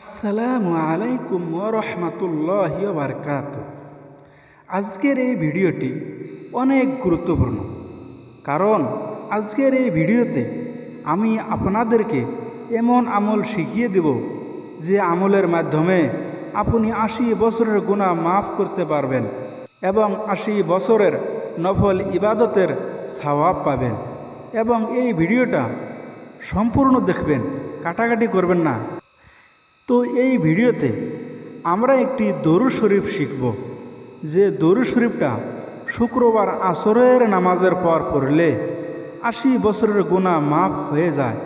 আসসালামু আলাইকুম রহমতুল্লাহ বারকাত। আজকের এই ভিডিওটি অনেক গুরুত্বপূর্ণ, কারণ আজকের এই ভিডিওতে আমি আপনাদেরকে এমন আমল শিখিয়ে দেব যে আমলের মাধ্যমে আপনি আশি বছরের গুণা মাফ করতে পারবেন এবং আশি বছরের নফল ইবাদতের সওয়াব পাবেন এবং এই ভিডিওটা সম্পূর্ণ দেখবেন, কাটাকাটি করবেন না। তো এই ভিডিওতে আমরা একটি দরু শরীফ শিখব, যে দরু শরীফটা শুক্রবার আসরের নামাজের পর পড়লে আশি বছরের গুণা মাফ হয়ে যায়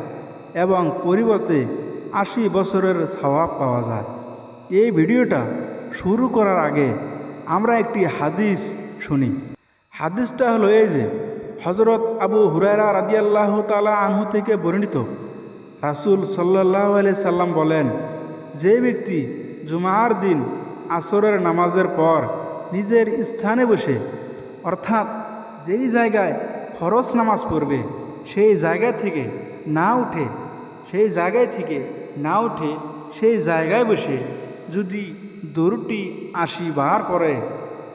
এবং পরিবর্তে আশি বছরের সওয়াব পাওয়া যায়। এই ভিডিওটা শুরু করার আগে আমরা একটি হাদিস শুনি। হাদিসটা হলো এই যে হজরত আবু হুরায়রা রাদিয়াল্লাহ তালা আনহু থেকে বর্ণিত। রাসুল সাল্লাহ আলি সাল্লাম বলেন যে ব্যক্তি জুমার দিন আসরের নামাজের পর নিজের স্থানে বসে, অর্থাৎ যেই জায়গায় ফরজ নামাজ পড়বে, সেই জায়গা থেকে না উঠে, সেই জায়গায় থেকে না উঠে, সেই জায়গায় বসে যদি দরুটি আশি বার পরে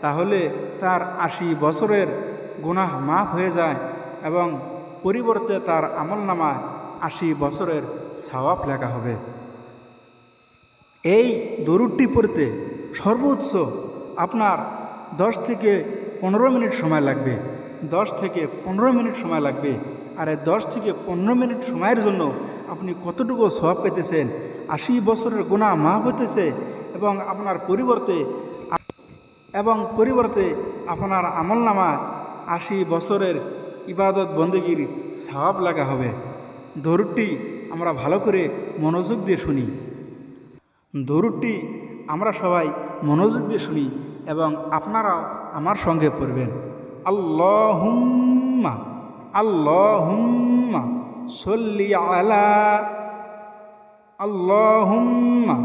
তাহলে তার আশি বছরের গুনাহ মাফ হয়ে যায় এবং পরিবর্তে তার আমল নামায় আশি বছরের সওয়াব লেখা হবে। এই দরুদটি পড়তে সর্বোচ্চ আপনার দশ থেকে পনেরো মিনিট সময় লাগবে। দশ থেকে পনেরো মিনিট সময় লাগবে। আর এই দশ থেকে পনেরো মিনিট সময়ের জন্য আপনি কতটুকু সব পেতেছেন? আশি বছরের গুণা মাফ হইতেছে এবং আপনার পরিবর্তে এবং পরিবর্তে আপনার আমল নামা আশি বছরের ইবাদত বন্দেগীর সওয়াব লাগা হবে। দরুদটি আমরা ভালো করে মনোযোগ দিয়ে শুনি। দরুদটি আমরা সবাই মনোযোগ দিয়ে শুনি এবং আপনারাও আমার সঙ্গে পড়বেন। আল্লাহুম্মা আল্লাহুম্মা সল্লি আলা, আল্লাহুম্মা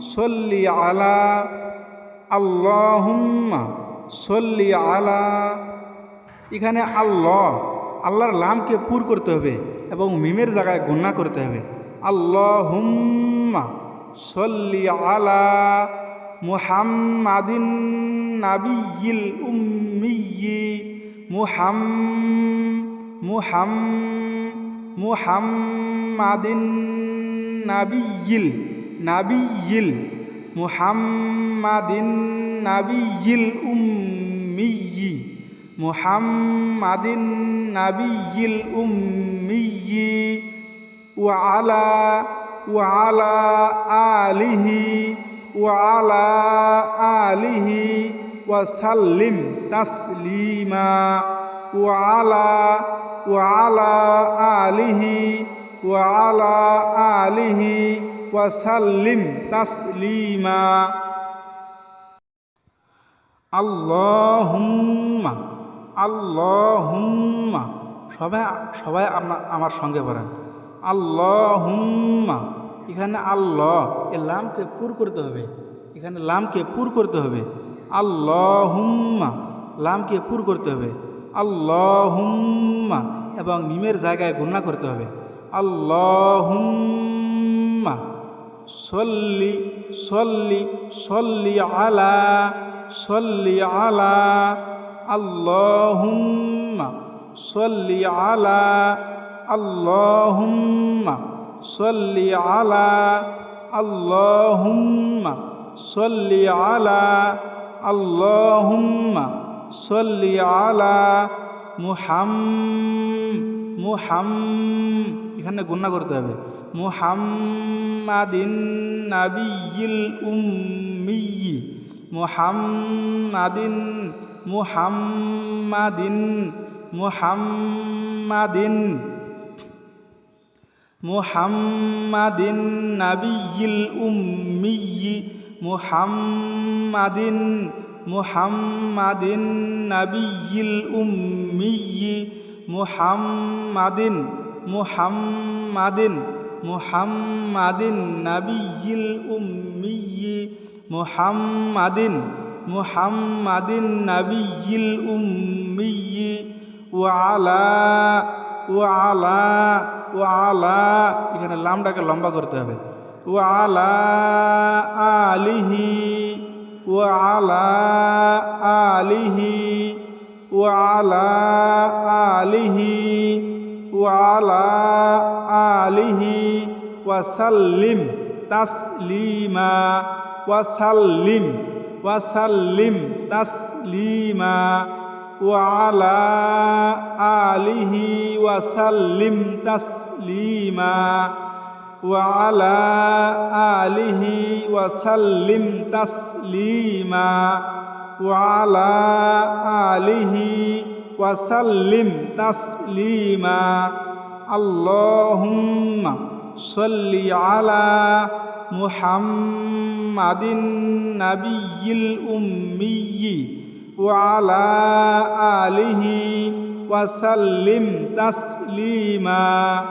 সল্লি আলা, আল্লাহুম্মা সল্লি আলা। এখানে আল্লাহ, আল্লাহর লামকে পুর করতে হবে এবং মিমের জায়গায় গুন্না করতে হবে। আল্লাহুম্মা সল্লি আলা মুহাম্মাদিন নাবিয়িল উম্মিয়ি মুহাম মুহাম মুহাম্মাদিন নাবিয়িল নাবিয়িল মুহাম্মাদিন নাবিয়িল উম্মিয়ি মুহাম্মাদিন নাবিয়িল উম্মিয়ি ওয়ালা وعلى آله وعلى آله وسلم تسليما وعلى وعلى آله وعلى آله وسلم تسليما اللهم اللهم সবাই সবাই আমার সঙ্গে বলেন আল্লাহুম্মা। এখানে আল্লাহ, এ লামকে পুর করতে হবে। এখানে লামকে পুর করতে হবে। আল্লাহুম্মা। লামকে পুর করতে হবে। আল্লাহুম্মা। এবং মিমের জায়গায় গুণনা করতে হবে। আল্লাহুম্মা। সল্লি সল্লি সল্লি আলা সল্লি আলা। আল্লাহুম্মা। সল্লি আলা আল্লাহুম্মা সল্লি আলা আল্লাহুম্মা সল্লি আলা আল্লাহুম্মা সল্লি আলা মুহাম মুহাম এখানে গুণা করতে হবে। মুহাম্মাদিন নাবিয়িল উম্মি মুহাম্মাদিন মুহাম্মাদিন মুহাম্মাদিন। মুহাম্মাদিন নাবিয়িল উম্মিয়ি মুহাম্মাদিন মুহাম্মাদিন নাবিয়িল উম্মিয়ি মুহাম্মাদিন মুহাম্মাদিন মুহাম্মাদিন নাবিয়িল উম্মিয়ি মুহাম্মাদিন মুহাম্মাদিন নাবিয়িল উম্মিয়ি ওয়ালা ও আলা এখানে লামটাকে লম্বা করতে হবে। ও আলা আলিহি ও আলা আলিহি ও আলা আলিহি ও আলা আলিহি, ওয়াসাল্লিম, তাসলিমা, ওয়াসাল্লিম ওয়াসাল্লিম, তাসলিমা। وعلى آله وسلم تسليما. وعلى آله وسلم تسليما. وعلى آله وسلم تسليما. اللهم صل على محمد النبي الأمي. وعلى آله وسلم تسليما.